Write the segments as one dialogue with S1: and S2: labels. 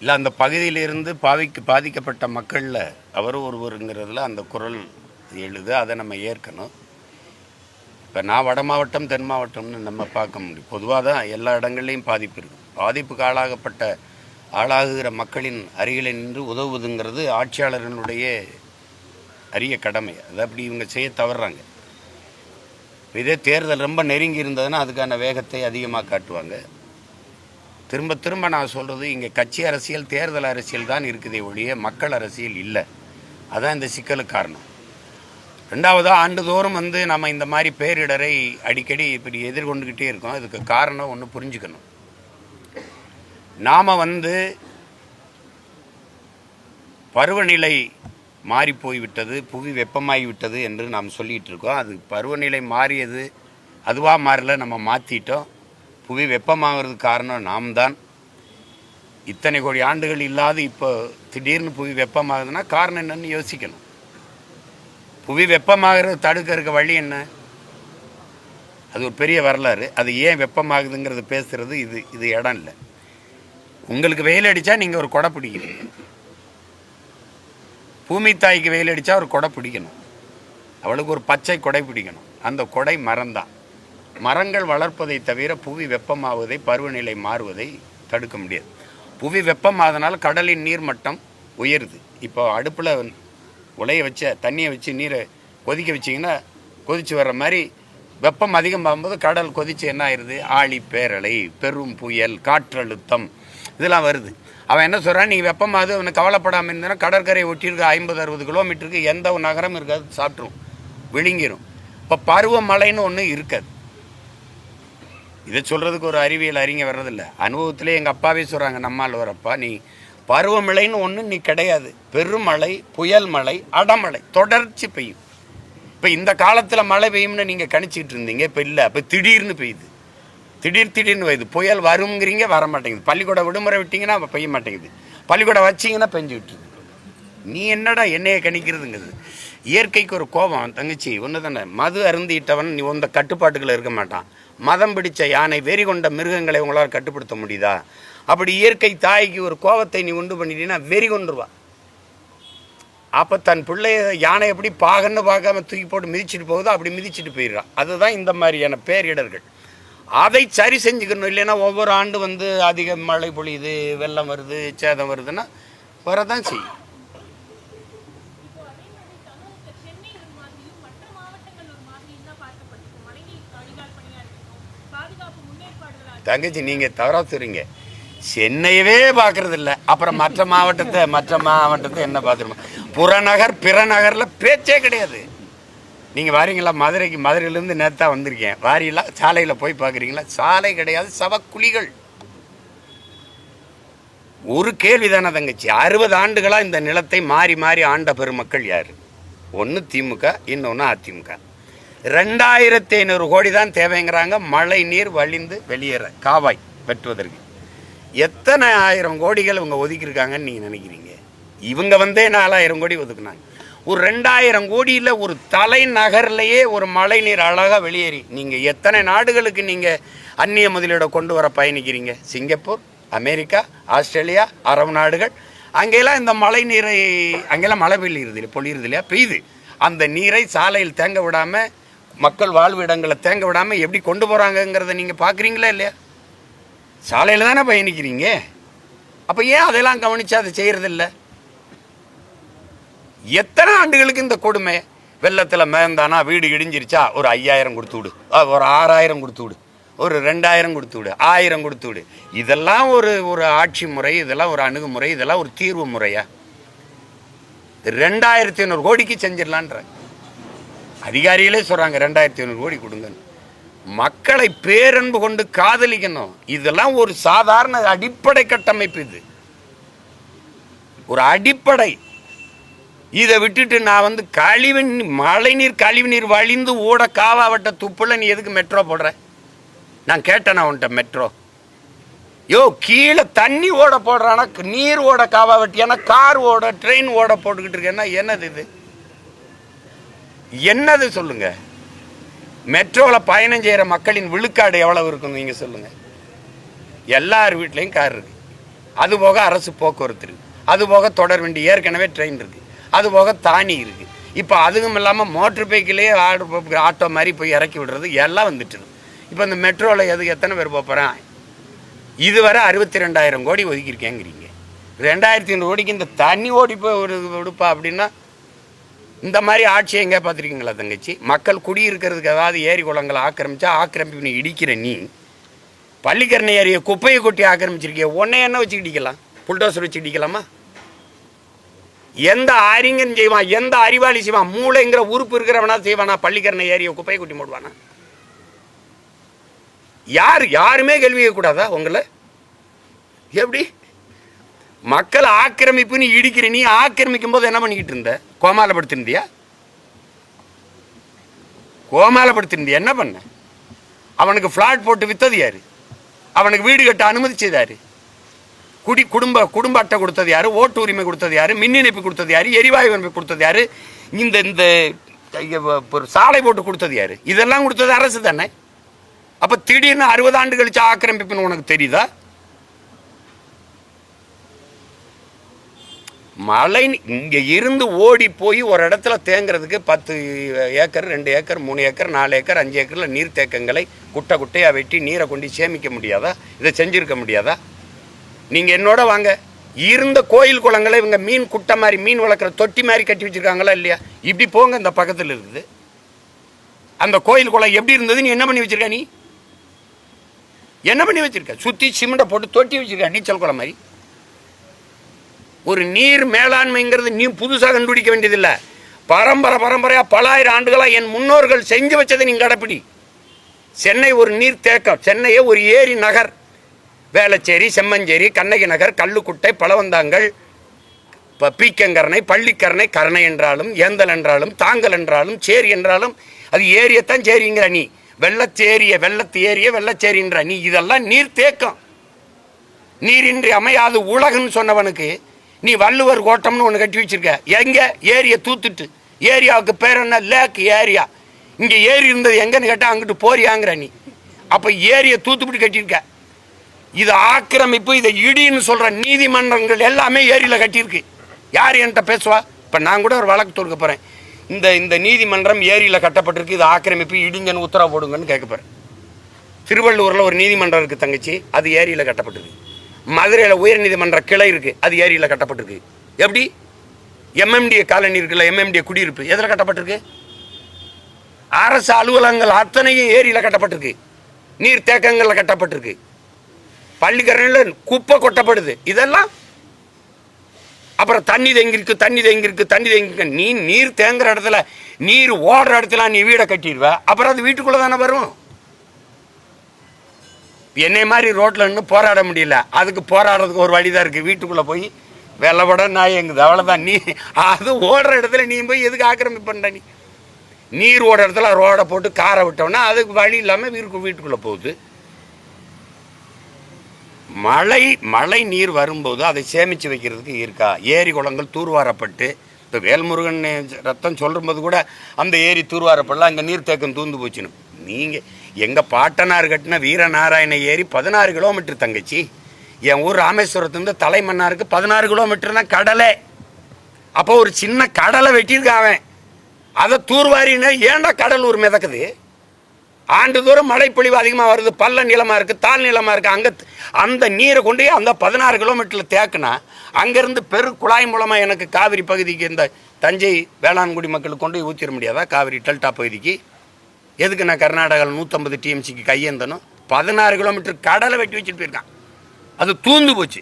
S1: இல்லை அந்த பகுதியிலிருந்து பாதிக்கு பாதிக்கப்பட்ட மக்களில் அவர் ஒருவருங்கிறதுல அந்த குரல் எழுது அதை நம்ம ஏற்கணும். இப்போ நான் வட மாவட்டம் தென் மாவட்டம்னு நம்ம பார்க்க முடியும். பொதுவாக தான் எல்லா இடங்கள்லையும் பாதிப்பு இருக்குது பாதிப்புக்கு ஆளாகப்பட்ட ஆளாகுகிற மக்களின் அருகில் நின்று உதவுவதுங்கிறது ஆட்சியாளர்களுடைய அரிய கடமை. அதை அப்படி இவங்க செய்ய தவறுறாங்க. இதே தேர்தல் ரொம்ப நெருங்கி இருந்ததுன்னா அதுக்கான வேகத்தை அதிகமாக காட்டுவாங்க. திரும்ப திரும்ப நான் சொல்கிறது இங்கே கட்சி அரசியல் தேர்தல் அரசியல் தான் இருக்குதே ஒழிய மக்கள் அரசியல் இல்லை. அதான் இந்த சிக்கலுக்கு காரணம். ரெண்டாவதாக ஆண்டுதோறும் வந்து நம்ம இந்த மாதிரி பேரிடரை அடிக்கடி இப்படி எதிர்கொண்டுக்கிட்டே இருக்கோம். இதுக்கு காரணம் ஒன்று புரிஞ்சுக்கணும். நாம் வந்து பருவநிலை மாறி போய்விட்டது புவி வெப்பமாகிவிட்டது என்று நாம் சொல்லிகிட்டு இருக்கோம். அது பருவநிலை மாறியது அதுவாக மாறல நம்ம மாற்றிட்டோம் புவி வெப்பமாகிறதுக்கு காரணம் நாம் தான் இத்தனை கோடி ஆண்டுகள் இல்லாத இப்போ திடீர்னு புவி வெப்பமாகுதுன்னா காரணம் என்னன்னு யோசிக்கணும். புவி வெப்பமாகிறது தடுக்கிறதுக்கு வழி என்ன? அது ஒரு பெரிய வரலாறு. அது ஏன் வெப்பமாகுதுங்கிறது பேசுகிறது இது இது இடம் இல்லை. உங்களுக்கு வெயில் அடித்தா நீங்கள் ஒரு கொடை பிடிக்கிறீங்க பூமி தாய்க்கு வெயில் அடித்தா ஒரு கொடை பிடிக்கணும். அவளுக்கு ஒரு பச்சை கொடை பிடிக்கணும். அந்த கொடை மரம்தான். மரங்கள் வளர்ப்பதை தவிர புவி வெப்பமாவதை பருவநிலை மாறுவதை தடுக்க முடியாது. புவி வெப்பமாதனால் கடலின் நீர் மட்டம் உயருது. இப்போ அடுப்பில் உலைய வச்ச தண்ணியை வச்சு நீரை கொதிக்க வச்சிங்கன்னா கொதிச்சு வர்ற மாதிரி வெப்பம் அதிகமாகும்போது கடல் கொதிச்சு என்ன ஆயிடுது ஆழி பேரலை பெரும் புயல் காற்றழுத்தம் இதெல்லாம் வருது. அவன் என்ன சொல்கிறான் நீங்கள் வெப்பமாவது அவனை கவலைப்படாமல் இருந்தனா கடற்கரை ஒட்டியிருக்க ஐம்பது அறுபது கிலோமீட்டருக்கு எந்த ஒரு நகரம் இருக்காது சாப்பிட்ரும் விழுங்கிரும். இப்போ பருவமழைன்னு ஒன்று இருக்காது. இதை சொல்கிறதுக்கு ஒரு அறிவியல் அறிஞர் வர்றதில்ல. அனுபவத்திலே எங்கள் அப்பாவே சொல்கிறாங்க நம்மால் வரப்பா நீ பருவமழைன்னு ஒன்று நீ கிடையாது. பெருமழை புயல் மழை அடமழை தொடர்ச்சி பெய்யும். இப்போ இந்த காலத்தில் மழை பெய்யும்னு நீங்கள் கணிச்சிட்டு இருந்தீங்க இப்போ இல்லை. இப்போ திடீர்னு பெய்யுது. திடீர் திடீர்னு பெய்யுது புயல் வருங்கிறீங்க வர மாட்டேங்குது. பள்ளிக்கூட விடுமுறை விட்டீங்கன்னா அப்போ பெய்ய மாட்டேங்குது. பள்ளிக்கூடம் வச்சிங்கன்னா பெஞ்சு விட்டுருது நீ என்னடா என்னையை கணிக்கிறதுங்கிறது? இயற்கைக்கு ஒரு கோபம். தங்கச்சி ஒன்று தானே மது அருந்திட்டவன் நீ உந்த கட்டுப்பாட்டுக்குள்ள இருக்க மாட்டான். மதம் பிடித்த யானை வெறி கொண்ட மிருகங்களை உங்களால் கட்டுப்படுத்த முடியுதா? அப்படி இயற்கை தாய்க்கு ஒரு கோபத்தை நீ உண்டு பண்ணிட்டீங்கன்னா வெறி கொண்டுருவா அப்போ தன் பிள்ளைய யானை எப்படி பாகன்னு பார்க்காம தூக்கி போட்டு மிதிச்சிட்டு போகுதோ அப்படி மிதிச்சிட்டு போயிடுறான் அதுதான் இந்த மாதிரியான பேரிடர்கள். அதை சரி செஞ்சுக்கணும். இல்லைன்னா ஒவ்வொரு ஆண்டு வந்து அதிக மழை பொழியுது வெள்ளம் வருது சேதம் வருதுன்னா வரதான் செய்யும்
S2: இப்போ அதே மாதிரி தமிழகத்துல சென்னை ஒரு மாதிரியும் மற்ற மாவட்டங்கள் ஒரு மாதிரியும் தான் பார்க்கப்படுது மழைநீர் வடிகால் பணியா இருக்கட்டும் பாதுகாப்பு முன்னேற்பாடுகளா
S1: தங்கச்சி நீங்கள் தவறா சொல்றீங்க சென்னையவே பார்க்கறது இல்ல அப்புறம் மற்ற மாவட்டத்தை மற்ற மாவட்டத்தை என்ன பார்த்துருமா புறநகர் பிறநகரில் பேச்சே கிடையாது. நீங்கள் வாரீங்களா? மதுரைக்கு மதுரையிலேருந்து நேத்தா வந்திருக்கேன். வாரீங்களா? சாலையில் போய் பார்க்குறீங்களா சாலை கிடையாது சவக்குழிகள். ஒரு கேள்வி தானே தங்கச்சி. அறுபது ஆண்டுகளாக இந்த நிலத்தை மாறி மாறி ஆண்ட பெருமக்கள் யார்? ஒன்று திமுக இன்னொன்று அதிமுக. ரெண்டாயிரத்தி ஐநூறு கோடி தான் தேவைங்கிறாங்க. மழை நீர் வழிந்து வெளியேற காவாய் வெட்டுவதற்கு. எத்தனை ஆயிரம் கோடிகள் இவங்க ஒதுக்கியிருக்காங்கன்னு நீங்கள் நினைக்கிறீங்க? இவங்க வந்தே நாலாயிரம் கோடி ஒதுக்குனாங்க. ஒரு ரெண்டாயிரம் கோடியில் ஒரு தலைநகர்லேயே ஒரு மழை நீர் அழகாக வெளியேறி நீங்கள் எத்தனை நாடுகளுக்கு நீங்கள் அந்நிய முதலீடை கொண்டு வர பயணிக்கிறீங்க? சிங்கப்பூர் அமெரிக்கா ஆஸ்திரேலியா அரபு நாடுகள். அங்கெல்லாம் இந்த மழை நீரை அங்கெல்லாம் மழை பெய்யுறது இல்லையா? பொழியுறது இல்லையா? பெய்யுது. அந்த நீரை சாலையில் தேங்க விடாமல் மக்கள் வாழ்வு இடங்களை தேங்க விடாமல் எப்படி கொண்டு போகிறாங்கங்கிறத நீங்கள் பார்க்குறீங்களா இல்லையா? சாலையில் தானே பயணிக்கிறீங்க அப்போ ஏன் அதெல்லாம் கவனித்து அதை செய்கிறதில்ல எத்தனை ஆண்டுகளுக்கு இந்த கொடுமை? வெள்ளத்தில் மேந்தானா வீடு இடிஞ்சிருச்சா? ஒரு ஐயாயிரம் கொடுத்து விடு. ஒரு ஆறாயிரம் கொடுத்து விடு. ஒரு ரெண்டாயிரம் கொடுத்து விடு. ஆயிரம் கொடுத்து விடு. இதெல்லாம் ஒரு ஒரு ஆட்சி முறை இதெல்லாம் ஒரு அணுகுமுறை இதெல்லாம் ஒரு தீர்வு முறையா? ரெண்டாயிரத்தி ஐநூறு கோடிக்கு செஞ்சிடலான்றாங்க. அதிகாரிகளே சொல்கிறாங்க ரெண்டாயிரத்தி ஐநூறு கோடி கொடுங்கன்னு. மக்களை பேரன்பு கொண்டு காதலிக்கணும். இதெல்லாம் ஒரு சாதாரண அடிப்படை கட்டமைப்பு இது. ஒரு அடிப்படை. இதை விட்டுட்டு நான் வந்து கழிவு மழைநீர் கழிவு நீர் வழிந்து ஓட காவாவட்ட துப்புல நீ எதுக்கு மெட்ரோ போடுற? நான் கேட்டேன் உன்கிட்ட மெட்ரோ? யோ கீழே தண்ணி ஓட போடுறானா நீர் ஓட காவா வெட்டியானா கார் ஓட ட்ரெயின் ஓட போட்டுக்கிட்டு இருக்கேன்னா என்னது இது? என்னது சொல்லுங்க? மெட்ரோவில் பயணம் செய்கிற மக்களின் விழுக்காடு எவ்வளவு இருக்கும் நீங்கள் சொல்லுங்கள் எல்லார் வீட்லேயும் கார் இருக்கு. அது போக அரசு போக்குவரத்து இருக்குது அது போக தொடர் வண்டி ஏற்கனவே ட்ரெயின் இருக்குது அது போக தானி இருக்குது இப்போ அதுவும் இல்லாமல் மோட்டர் பைக்கிலேயே ஆட்டோ மாதிரி போய் இறக்கி விடுறது எல்லாம் வந்துட்டு இப்போ இந்த மெட்ரோவில் எது எத்தனை பேர் போகிறேன் இதுவரை அறுபத்தி ரெண்டாயிரம் கோடி ஒதுக்கியிருக்கேங்கிறீங்க. ரெண்டாயிரத்தி ஐநூறு கோடிக்கு இந்த தண்ணி ஓடி போய் ஒரு விடுப்பா அப்படின்னா இந்த மாதிரி ஆட்சி எங்கே பார்த்துருக்கீங்களா தங்கச்சி? மக்கள் குடியிருக்கிறதுக்கு ஏதாவது ஏரி குளங்களை ஆக்கிரமிச்சா ஆக்கிரமிப்பு நீ இடிக்கிற நீ. பள்ளிக்கரணை ஏரியை குப்பையை கொட்டி ஆக்கிரமிச்சிருக்கிய உன்னை என்ன வச்சு இடிக்கலாம்? புல்டோசர் வச்சு இடிக்கலாமா? எந்த அறிஞன் செய்வான் எந்த அறிவாளி செய்வான் மூளைங்கிற உறுப்பு இருக்கிறவனா செய்வானா பள்ளிக்கரணை ஏரியை குப்பையை கொட்டி மூடுவானா யார் யாருமே கேள்வி கூடாதா உங்களை? எப்படி? மக்கள் ஆக்கிரமிப்புன்னு இடிக்கிற நீ ஆக்கிரமிக்கும் போது என்ன பண்ணிக்கிட்டு இருந்த? கோமாலப்படுத்திருந்தியா கோமாலப்படுத்திருந்தியா என்ன பண்ண? அவனுக்கு ஃப்ளாட் போட்டு வித்தது யாரு? அவனுக்கு வீடு கட்ட அனுமதிச்சது குடி குடும்ப குடும்ப அட்டை கொடுத்தது யாரு? ஓட்டு உரிமை கொடுத்தது யாரு? மின் இணைப்பு கொடுத்தது யாரு? எரிவாயு இணைப்பு கொடுத்தது யாரு? இந்த இந்த ஒரு சாலை போட்டு கொடுத்தது யாரு? இதெல்லாம் கொடுத்தது அரசு தானே? அப்போ திடீர்னு அறுபது ஆண்டு கழிச்சு ஆக்கிரமிப்புன்னு உனக்கு தெரியுதா? மழை இங்கே இருந்து ஓடி போய் ஒரு இடத்துல தேங்குறதுக்கு பத்து ஏக்கர் ரெண்டு ஏக்கர் மூணு ஏக்கர் நாலு ஏக்கர் அஞ்சு ஏக்கரில் நீர் தேக்கங்களை குட்டை குட்டையாக வெட்டி நீரை கொண்டு சேமிக்க முடியாதா? இதை செஞ்சுருக்க முடியாதா? நீங்கள் என்னோட வாங்க. இருந்த கோயில் குளங்களை இவங்க மீன் குட்டை மாதிரி மீன் வளர்க்குற தொட்டி மாதிரி கட்டி வச்சுருக்காங்களா இல்லையா? இப்படி போங்க இந்த பக்கத்தில் இருக்குது. அந்த கோயில் குளம் எப்படி இருந்தது நீ என்ன பண்ணி வச்சிருக்க நீ? என்ன பண்ணி வச்சுருக்க? சுற்றி சிமெண்ட்டை போட்டு தொட்டி வச்சுருக்க நீச்சல் குளம் மாதிரி. ஒரு நீர் மேலாண்மைங்கிறது நீ புதுசாக கண்டுபிடிக்க வேண்டியதில்லை. பரம்பரை பரம்பரையாக பல ஆயிரம் ஆண்டுகளாக என் முன்னோர்கள் செஞ்சு வச்சதை நீ கடைப்பிடி. சென்னை ஒரு நீர் தேக்கம். சென்னையே ஒரு ஏரி நகர். வேளச்சேரி செம்மஞ்சேரி கண்ணகி நகர் கல்லுக்குட்டை பலவந்தாங்கள் இப்போ பீக்கங்கரணை பள்ளிக்கரணை கரணை என்றாலும் ஏந்தல் என்றாலும் தாங்கல் என்றாலும் சேரி என்றாலும் அது ஏரியத்தான் சேரிங்கிற நீ. வெள்ளச்சேரிய வெள்ளத்து ஏரிய வெள்ளச்சேரின்ற நீ. இதெல்லாம் நீர் தேக்கம். நீரின்றி அமையாது உலகன்னு சொன்னவனுக்கு நீ வள்ளுவர் கோட்டம்னு ஒன்று கட்டி வச்சிருக்க. எங்க? ஏரியை தூத்துட்டு. ஏரியாவுக்கு பேர் என்ன? லேக் ஏரியா இங்கே ஏரி இருந்தது எங்கன்னு கேட்டால் அங்கிட்டு போறியாங்கிற நீ. அப்போ ஏரியை தூத்துப்பிட்டு கட்டியிருக்க. இது ஆக்கிரமிப்பு இதை இடின்னு சொல்கிற நீதிமன்றங்கள் எல்லாமே ஏரியில் கட்டியிருக்கு. யார் என்கிட்ட பேசுவா? இப்போ நான் கூட ஒரு வழக்கு தொடுக்க போகிறேன் இந்த இந்த நீதிமன்றம் ஏரியில் கட்டப்பட்டிருக்கு. இது ஆக்கிரமிப்பு இடிங்கன்னு உத்தரவு போடுங்கன்னு கேட்க போகிறேன் திருவள்ளூரில் ஒரு நீதிமன்றம் இருக்குது தங்கச்சி. அது ஏரியில் கட்டப்பட்டிருக்கு. மதுரையில் உயர்நீதிமன்ற கிளை இருக்குது அது ஏரியில் கட்டப்பட்டிருக்கு. எப்படி? எம்எம்டிஏ காலனி இருக்குல்ல எம்எம்டிஏ குடியிருப்பு எதில் கட்டப்பட்டிருக்கு? அரசு அலுவலகங்கள் அத்தனையும் ஏரியில் கட்டப்பட்டிருக்கு. நீர் தேக்கங்களில் கட்டப்பட்டிருக்கு. பள்ளிக்கரணில் குப்பை கொட்டப்படுது. இதெல்லாம் அப்புறம் தண்ணி தேங்கிருக்கு தண்ணி தேங்கிருக்கு தண்ணி தேங்கிருக்கு நீ நீர் தேங்குற இடத்துல நீர் ஓடுற இடத்துல நீ வீடை கட்டிடுவ. அப்புறம் அது வீட்டுக்குள்ளே தானே வரும். என்னை மாதிரி ரோட்டில் நின்று போராட முடியல. அதுக்கு போராடுறதுக்கு ஒரு வழி தான் இருக்குது வீட்டுக்குள்ளே போய் வெள்ளப்பட நாய் எங்குது அவ்வளோதான் நீ அது ஓடுற இடத்துல நீ போய் எதுக்கு ஆக்கிரமிப்பு பண்ணுற நீ? நீர் ஓடுற இடத்துல ரோடை போட்டு காரை விட்டோம்னா அதுக்கு வழி இல்லாமல் வீருக்கு வீட்டுக்குள்ளே போகுது. மழை மழை நீர் வரும்போது அதை சேமித்து வைக்கிறதுக்கு இருக்கா? ஏரி குளங்கள் தூர்வாரப்பட்டு இப்போ வேல்முருகன் ரத்தம் சொல்லும்போது கூட அந்த ஏரி தூர்வாரப்படலாம் அங்கே நீர் தேக்கம் தூந்து போச்சுன்னு. நீங்கள் எங்கள் பாட்டனார் கட்டின வீரநாராயண ஏரி பதினாறு கிலோமீட்டர் தங்கச்சி. என் ஊர் ராமேஸ்வரத்துலேருந்து தலைமன்னாருக்கு பதினாறு கிலோமீட்டர் தான் கடலை. அப்போ ஒரு சின்ன கடலை வெட்டியிருக்கான் அவன். அதை தூர்வாரின்னு ஏன்டா கடலூர் மிதக்குது? ஆண்டுதோறும் மழைப்பொழிவு அதிகமாக வருது. பள்ள நிலமாக இருக்குது தாழ் நிலமாக இருக்குது அங்கே அந்த நீரை கொண்டு அந்த பதினாறு கிலோமீட்டரில் தேக்குனா அங்கேருந்து பெரு குழாய் மூலமாக எனக்கு காவிரி பகுதிக்கு இந்த தஞ்சை வேளாண்குடி மக்களுக்கு கொண்டு போய் ஊற்றிட முடியாதா? காவிரி டெல்டா பகுதிக்கு. எதுக்கு நான் கர்நாடகாவில் நூற்றம்பது டிஎம்சிக்கு கையேந்தனும் பதினாறு கிலோமீட்டர் கடலை வெட்டி வச்சுட்டு போயிருக்கான். அது தூந்து போச்சு.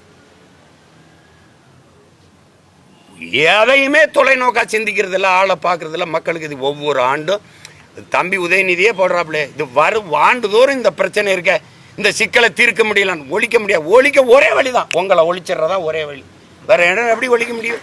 S1: எதையுமே தொலைநோக்கா சிந்திக்கிறதில்ல ஆளை பார்க்கறதில்ல மக்களுக்கு இது ஒவ்வொரு ஆண்டும். தம்பி உதயநிதியே போடுறாப்புல இது வரும் ஆண்டுதோறும் இந்த பிரச்சனை இருக்க இந்த சிக்கலை தீர்க்க முடியல ஒழிக்க முடியாது. ஒழிக்க ஒரே வழி தான் உங்களை ஒழிச்சிடுறதா ஒரே வழி. வேற இடம் எப்படி ஒழிக்க முடியும்?